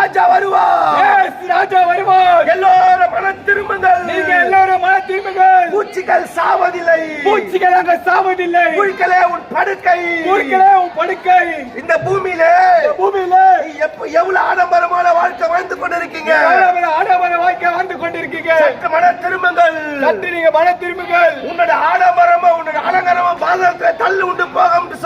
ராஜா வருவார். ராஜா வருவார். எல்லோரும் மனம் திரும்புங்கள். நீங்க எல்லாரும் மன திரும்புங்கள். பூச்சிகள் சாவதில்லை. பூச்சிகள் அங்க சாவதில்லை. புழுக்களே உன் படுக்கை. பூக்களே உன் படுக்கை. இந்த பூமியிலே பூமியில எவ்வளவு ஆடம்பரமான வாழ்க்கை வாழ்ந்து கொண்டிருக்கீங்க? ஆடவர வாழ்க்கை வாழ்ந்து கொண்டிருக்கீங்க? மன திரும்புங்கள். சற்று நீங்க மன திரும்புங்கள். உன்னோட ஆடம்பரமும் உன்னோட அலங்காரமும் பாதத்தை தள்ளு உண்டு போகும் என்று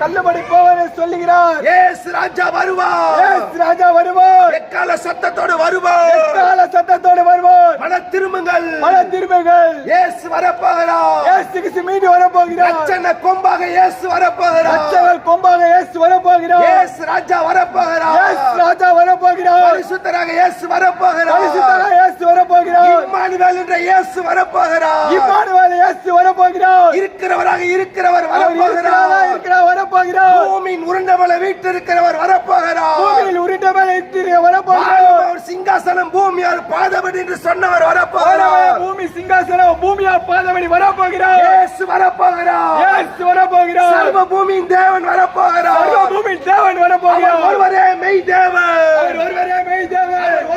தள்ளுபடி போவதை சொல்லுகிறார். ஏசு ராஜா வருவார். இயேசு ராஜா வருவார். எக்கால சத்தத்தோடு வருவார். எக்கால சத்தத்தோடு வருவார். மன திரும்புங்கள். மன திரும்புங்கள். இயேசு வரப்போகிறார். இயேசு கிறிஸ்து மீண்டும் வரப்போகிறார். ரட்சண கொம்பாக இயேசு வரப்போகிறார். ரட்சகர் கொம்பாக இயேசு வரப்போகிறார். இயேசு ராஜா வரப்போகிறார். இயேசு ராஜா வரப்போகிறார். பரிசுத்தராக இயேசு வரப்போகிறார். பரிசுத்தராக இயேசு வரப்போகிறார். இம்மானுவேல் என்ற இயேசு வரப்போகிறார். இம்மானுவேல் இயேசு வரப்போகிறார். இருக்கிறவராக இருக்கிறவர் வரப்போகிறார். இருக்கிறார் வரப்போகிறார். பூமியின் உருண்டமல வீட்டு இருக்கிறவர் வரப்போகிறார். பூமியில் உருண்ட மேல இருக்கிற வரப்போகிறார். சிங்காசனம் பூமியார் பாதபடி என்று சொன்னவர் வரப்போகிறார். பூமி சிங்காசனம் பூமியா பாதவழி வரப்போகிறார். இயேசு வரப்போகிறார். இயேசு வரப்போகிறார். சர்வ பூமியின் தேவன் வரப்போகிறார். சர்வ பூமி தேவன் வரப்போகிறார். ஒருவரே மெய் தேவன் ஒருவரே மெய் தேவன்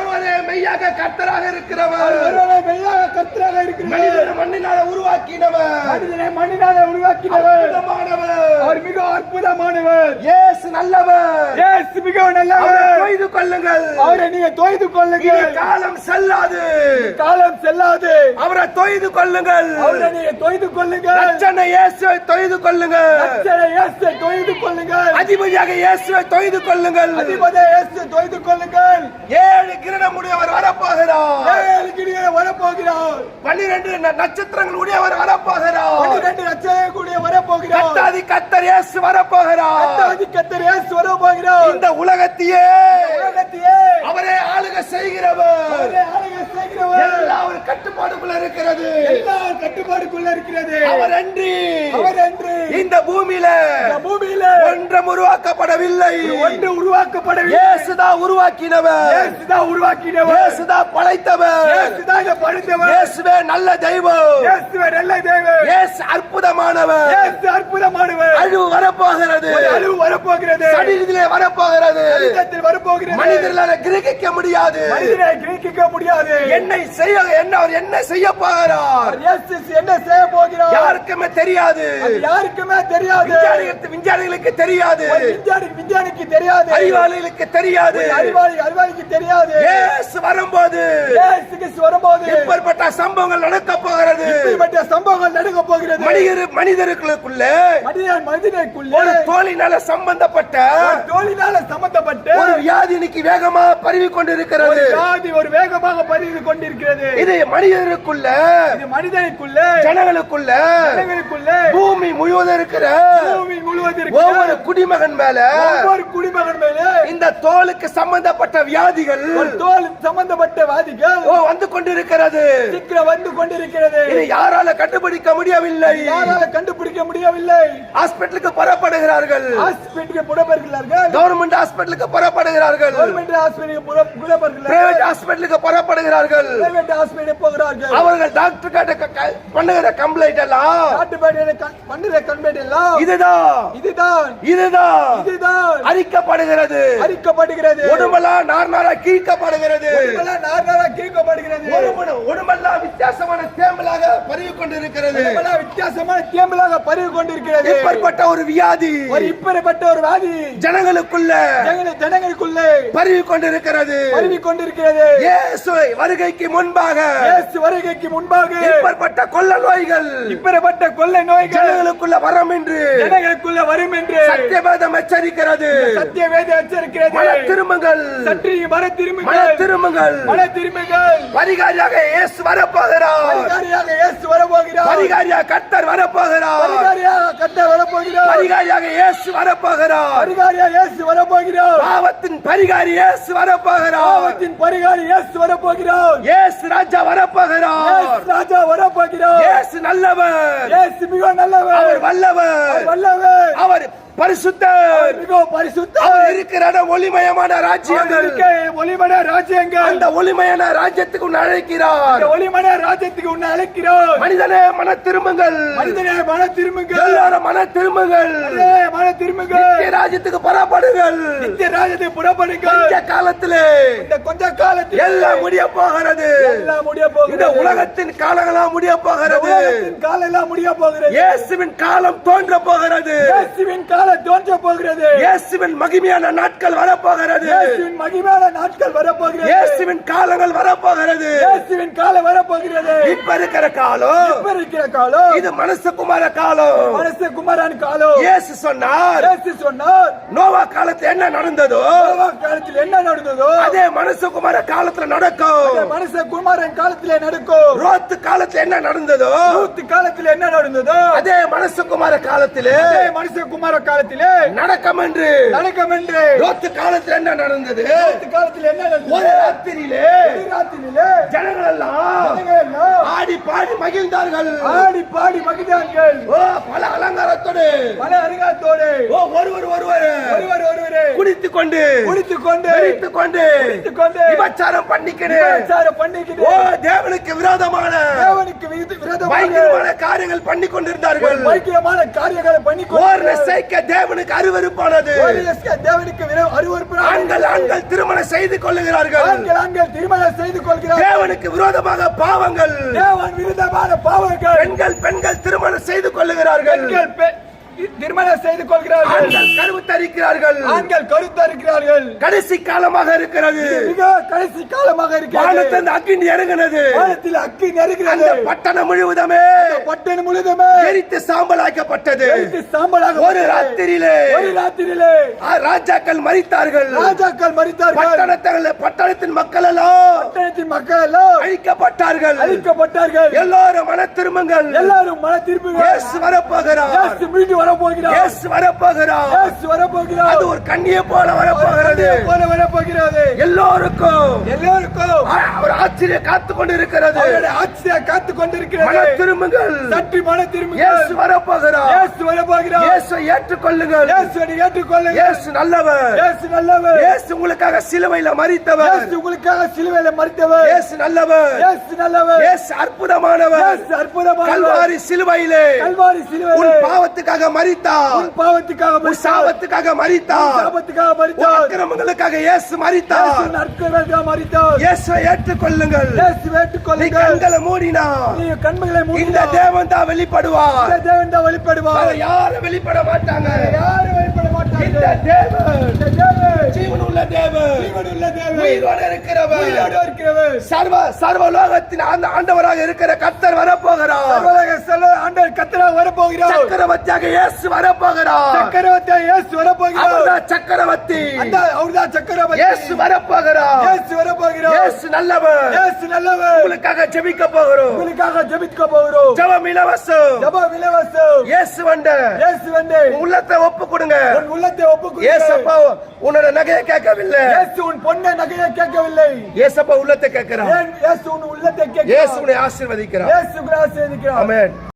மெய்யாக கர்த்தராக இருக்கிறவர். மெய்யாக கர்த்தராக இருக்கிறவர். மனிதனை மண்ணினால உருவாக்கினவர். மனிதனை மண்ணினாலே உருவாக்கினவர். அற்புதமானவர். அவர் மிக அற்புதமானவர். இயேசு நல்லவர். இயேசு மிகவும் அவரை நல்லவர் தொய்து கொள்ளுங்கள். அவரை நீங்க தொய்து கொள்ளுங்கள். காலம் செல்லாது. காலம் செல்லாது. அவரை தொய்து கொள்ளுங்கள். அவரை நீங்க தொய்து கொள்ளுங்கள். ரட்சணை இயேசுவை தொய்து கொள்ளுங்கள். ரட்சகரை இயேசு தொய்து கொள்ளுங்கள். அதிபதியாக இயேசுவை தொய்து கொள்ளுங்கள். அதிபதி இயேசு தொய்து கொள்ளுங்கள். ஏழு கிரணமுடையவர் வரப்போகிறார் ஏழு கிரியை வரப்போகிறார். பன்னிரண்டு ந- நட்சத்திரங்கள் உடையவர் வரப்போகிறார். பன்னிரண்டு கூடிய வரப்போகிறார். கத்தாதி கத்தர் இயேசு வரப்போகிறார். வரப்போகிறார். இந்த உலகத்தையே உலகத்தையே அவரே ஆளுக செய்கிறவர். அவரை ஆளுகை செய்கிறவர். எல்லாம் ஒரு கட்டுப்பாடுக்குள்ள இருக்கிறது. எல்லா கட்டுப்பாடுக்குள்ள இருக்கிறது. அவர் அன்றி அவர் என்று இந்த பூமியில இந்த பூமியில ஒன்றும் உருவாக்கப்படவில்லை. ஒன்று உருவாக்கப்படவில்லை. இயேசுதான் உருவாக்கினவர். இயேசுதான் உருவாக்கினவர். இயேசுதான் படைத்தவர். இயேசுதான் இதை படைத்தவர். இயேசுவே நல்ல தெய்வம். இயேசுவே நல்ல தேவன் இயேசு அற்புதமானவர். இயேசு அற்புதமானவர். அழிவு வரப்போகிறது. அழிவு வரப்போகிறது. சரீரத்திலே வரப்போகிறது. சரீரத்தில் வரப்போகிறது. மனிதர்களால கிரகிக்க முடியாது. மனிதனை கிரகிக்க முடியாது. என்னை செய்ய என்ன அவர் என்ன செய்ய போகிறார்? இயேசு என்ன செய்ய போகிறார்? யாருக்குமே தெரியாது. யாருக்குமே தெரியாது. விஞ்ஞானிகளுக்கு விஞ்ஞானிகளுக்கு தெரியாது. விஞ்ஞானிக்கு தெரியாது. அறிவாளிகளுக்கு தெரியாது. அறிவாளி அறிவாளிக்கு தெரியாது. வரும்போது வரும்போது இப்பேற்பட்ட சம்பவங்கள் நடக்க போகிறது. இப்படிப்பட்ட சம்பவங்கள் நடக்க போகிறது. மனிதர் மனிதர்களுக்குள்ள மனிதன் மனிதனுக்குள்ளே ஒரு தோழினால சம்பந்தப்பட்ட தோலினால சம்பந்தப்பட்டு ஒரு வியாதி இன்னைக்கு வேகமா பரவி கொண்டிருக்கிறது. வியாதி ஒரு வேகமாக பரவி கொண்டிருக்கிறது. இது மனிதருக்குள்ள இது மனிதனுக்குள்ளே ஜனங்களுக்குள்ள ஜனங்களுக்குள்ளே பூமி முழுவதும் இருக்கிற பூமி முழுவதும் ஒவ்வொரு குடிமகன் மேல ஒவ்வொரு குடிமகன் மேலே இந்த தோலுக்கு சம்பந்தப்பட்ட வியாதிகள் தோல் சம்பந்தப்பட்ட வாதிகள் ஓ, வந்து கொண்டிருக்கிறது. சீக்கிரம் வந்து கொண்டிருக்கிறது. இது யாரால கண்டுபிடிக்க முடியவில்லை. யாரால கண்டுபிடிக்க முடியவில்லை? ஹாஸ்பிட்டலுக்கு புறப்படுகிறார்கள். ஹாஸ்பிட்டலுக்கு புறப்படுகிறார்கள். கவர்மெண்ட் ஹாஸ்பிட்டலுக்கு புறப்படுகிறார்கள். கவர்மெண்ட் ஹாஸ்பிட்டலுக்கு புற- புறப்படுகிறார்கள். பிரைவேட் ஹாஸ்பிட்டலுக்கு புறப்படுகிறார்கள். பிரைவேட் ஹாஸ்பிட்டல் போகிறார்கள். அவர்கள் டாக்டர் கிட்ட பண்ணுகிற கம்ப்ளைண்ட் எல்லாம் பண்ணுற கண்பேட் எல்லாம் இதுதான். இதுதான். இதுதான். இதுதான். அரிக்கப்படுகிறது. அரிக்கப்படுகிறது. உடம்பெல்லாம் நார் நாரா கீழ்க்கப்படுகிறது. உடம்பெல்லாம் நார் நாரா கீழ்க்கப்படுகிறது. உடம்பு- உடம்பெல்லாம் வித்தியாசமான தேம்பலாக பரவி கொண்டிருக்கிறது. வித்தியாசமான தேம்பலாக பருகி கொண்டிருக்கிறது. இப்படிப்பட்ட ஒரு வியாதி ஒரு இப்படிப்பட்ட ஒரு வாதி ஜனங்களுக்குள்ள ஜனங்கள் ஜனங்களுக்குள்ளே பரவி கொண்டிருக்கிறது. பருவி கொண்டிருக்கிறது. இயேசு வருகைக்கு முன்பாக இயேசு வருகைக்கு முன்பாக இப்படிப்பட்ட கொள்ள நோய்கள் இப்படிப்பட்ட கொள்ளை நோய்கள் ஜனங்களுக்குள்ள வரம் என்று ஜனங்களுக்குள்ள வரும் என்று சத்தியவேதம் எச்சரிக்கிறது. சத்திய வேத எச்சரிக்கிறது. மன திரும்புங்கள். சற்று மன மன திரும்புங்கள் திரும்புங்கள். மன திரும்புங்கள். பரிகாரியாக இயேசு வரப்போகிறார். பரிகாரியாக இயேசு வரப்போகிறார். பரிகாரியாக கர்த்தர் வரப்போகிறார். பரிகாரியாக கத்த வரப்போகிறார். பரிகாரியாக இயேசு வரப்போகிறார். பரிகாரியாக இயேசு வரப்போகிறார். பாவத்தின் பரிகாரி இயேசு வரப்போகிறார். பாவத்தின் பரிகாரி இயேசு வரப்போகிறார். இயேசு ராஜா வரப்போகிறார். இயேசு ராஜா வரப்போகிறார். இயேசு நல்லவர். இயேசு மிக நல்லவர். அவர் வல்லவர். வல்லவர். அவர் பரிசுத்தர். மிகவும் பரிசுத்த அவர் இருக்கிற இடம் ஒளிமயமான ராஜ்யங்கள். ஒளிமன ராஜ்யங்கள். அந்த ஒளிமயமான ராஜ்யத்துக்கு உன்னை அழைக்கிறார். ஒளிமன ராஜ்யத்துக்கு உன்னை அழைக்கிறோம் மனிதனே மன திரும்புங்கள். மனிதனே மன திரும்புங்கள். எல்லாரும் மன திரும்புங்கள். மன திரும்புங்கள். நித்திய ராஜ்யத்துக்கு புறப்படுங்கள். நித்திய ராஜ்யத்தை புறப்படுங்கள். இந்த காலத்திலே இந்த கொஞ்ச காலத்தில் எல்லாம் முடிய போகிறது. எல்லாம் முடிய இந்த உலகத்தின் காலங்களாம் முடிய போகிறது. காலம் எல்லாம் முடிய போகிறது. இயேசுவின் காலம் தோன்ற போகிறது. இயேசுவின் காலம் தோன்ற போகிறது. இயேசுவின் மகிமையான நாட்கள் வரப்போகிறது. இயேசுவின் மகிமையான நாட்கள் வரப்போகிறது. இயேசுவின் காலங்கள் வரப்போகிறது. இயேசுவின் காலம் வரப்போகிறது. இப்ப இருக்கிற காலம். இப்ப இருக்கிற காலம். இது மனசுக்குமார காலம். மனச குமாரன் காலம். இயேசு சொன்னார். இயேசு சொன்னார். நோவா காலத்துல என்ன நடந்ததோ நோவா காலத்தில் என்ன நடந்ததோ அதே மனசுக்குமார காலத்துல நடக்கும். அதே மனுஷ குமாரன் காலத்திலே நடக்கும். ரோத்து காலத்துல என்ன நடந்ததோ ரூத் காலத்தில் என்ன நடந்ததோ அதே மனசுக்குமார காலத்திலே அதே மனுஷ குமார காலத்திலே நடக்கும் என்று நடக்கும் என்று ரோத்து காலத்துல என்ன நடந்தது? ரூத் காலத்தில் என்ன நடந்தது? ஒரு ராத்திரியிலே ராத்திரியிலே ஜனங்கள் எல்லாம் ஆடி பாடி மகிழ்ந்தார்கள். ஆடி பாடி மகிழ்ந்தார்கள். ஓ பல அலங்காரத்தோடு. பல அருகாத்தோடு ஓ ஒருவர் ஒருவர் ஒருவர் ஒருவரே குடித்துக் கொண்டு குடித்துக் கொண்டு வெறித்துக் கொண்டு குடித்துக் கொண்டு விபச்சாரம் பண்ணிக்கிட்டு விபச்சாரம் ஓ பண்ணிக்கிட்டு தேவனுக்கு விரோதமான தேவனுக்கு விரோத- விரோதமாக பயங்கரமான காரியங்கள் பண்ணி கொண்டிருந்தார்கள் வைக்கியமான காரியங்களை பண்ணி நிச்சயிக்க தேவனுக்கு அருவருப்பானது தேவனுக்கு விரோ- அருவருப்பு ஆண்கள் ஆண்கள் திருமணம் செய்து கொள்ளுகிறார்கள். ஆண்கள் ஆண்கள் திருமணம் செய்து கொள்கிறார் தேவனுக்கு விரோதமாக பாவங்கள். தேவன் விருதமான பாவங்கள். பெண்கள் பெண்கள் திருமணம் செய்து கொள்ளுகிறார்கள். பெண்கள் திருமணம் செய்து கொள்கிறார்கள் ஆண்கள் கருவுத்தரிக்கிறார்கள் ஆண்கள் கருத்தரிக்கிறார்கள். கடைசி காலமாக இருக்கிறது. மிக கடைசி காலமாக இருக்கிறது. அக்கினி இறங்கினது வானத்தில் அக்கி அந்த நெருகிறது பட்டணம் முழுவதுமே பட்டணம் முழுதுமே எரித்து சாம்பலாக்கப்பட்டது. சாம்பலாக ஒரு ராத்திரியிலே ஒரு ராத்திரியிலே ராஜாக்கள் மறித்தார்கள். ராஜாக்கள் மறித்தார்கள். பட்டணத்தில் பட்டணத்தின் மக்கள் எல்லாம் பட்டணத்தின் மக்கள் எல்லாம் அழிக்கப்பட்டார்கள். அழிக்கப்பட்டார்கள். எல்லாரும் மன திரும்புங்கள் எல்லாரும் மன திரும்பி இயேசு வரப்போகிறார். மீண்டு வரப்போகிறார். இயேசு வரப்போகிறார். இயேசு வரப்போகிறார். அது ஒரு கண்ணியை போல வரப்போகிறது. போல வரப்போகிறது. எல்லோருக்கும் எல்லோருக்கும் ஆ, ஒரு ஆச்சரியம் காத்து கொண்டு இருக்கிறது அவருடைய ஆட்சியை காத்து மன கொண்டிருக்கிறது திரும்புங்கள். சற்று மன திரும்பி இயேசு வரப்போகிறார். இயேசு வரப்போகிறார். ஏற்றுக்கொள்ளுங்கள். ஏற்றுக்கொள்ளுங்கள். இயேசு நல்லவர். இயேசு நல்லவர். இயேசு உங்களுக்காக சிலுவையில மரித்தவர் இயேசு உங்களுக்காக சிலுவையில மறித்தவர். இயேசு நல்லவர். இயேசு நல்லவர். இயேசு அற்புதமானவர். இயேசு அற்புதமானவர். கல்வாரி சிலுவையிலே. கல்வாரி உன் பாவத்துக்காக மரித்தார். உன் பாவத்துக்காக உன் மறித்தார் சாபத்துக்காக உன் மரித்தார். சாபத்துக்காக மறித்தார் அக்கிரமங்களுக்காக இயேசு மரித்தார். இயேசு நற்கருணைக்காக மறித்தார் இயேசுவை ஏற்றுக்கொள்ளுங்கள். இயேசு ஏற்றுக்கொள்ளுங்கள் கண்களை மூடினா நீ கண்களை இந்த மூடினால் தேவன் தான் வெளிப்படுவார். இந்த தேவன் தான் வெளிப்படுவார். யாரும் வெளிப்பட மாட்டாங்க. யாரும் வெளிப்பட இந்த மாட்டார்கள் தேவன். இந்த தேவன். ஜீவனுள்ள தேவன். ஜீவனுள்ள தேவன். உயிரோடு இருக்கிறவர் உயிரோடு இருக்கிறவர் சர்வ சர்வ லோகத்தின் அந்த ஆண்டவராக இருக்கிற கர்த்தர் வரப்போகிறார். கர்த்தராக வரப்போகிறார். சக்கரவர்த்தியாக இயேசு வரப்போகிறார். சக்கரவர்த்தி இயேசு வரப்போகிறார். அவர்தான் சக்கரவர்த்தி. அந்த அவர்தான் சக்கரவர்த்தி. இயேசு வரப்போகிறார். இயேசு வரப்போகிறார். இயேசு நல்லவர். இயேசு நல்லவர். உங்களுக்காக ஜெபிக்க போகிறோம். உங்களுக்காக ஜெபிக்க போகிறோம். ஜெபம் இலவசம். ஜெப இலவசம். இயேசு வந்த. இயேசு உள்ளத்தை ஒப்பு கொடுங்க. உன் உள்ளத்தை ஒப்புக்கொடு ஏசப்பா உன்னோட நகையை கேட்கவில்லை. இயேசு உன் பொண்ணை நகையை கேட்கவில்லை. ஏசப்பா உள்ளத்தை கேட்கிறார். இயேசு உன் உள்ளத்தை இயேசு கேட்கிறார் உன்னை ஆசீர்வதிக்கிறார். இயேசு ஆசீர்வதிக்கிறார். ஆமென்.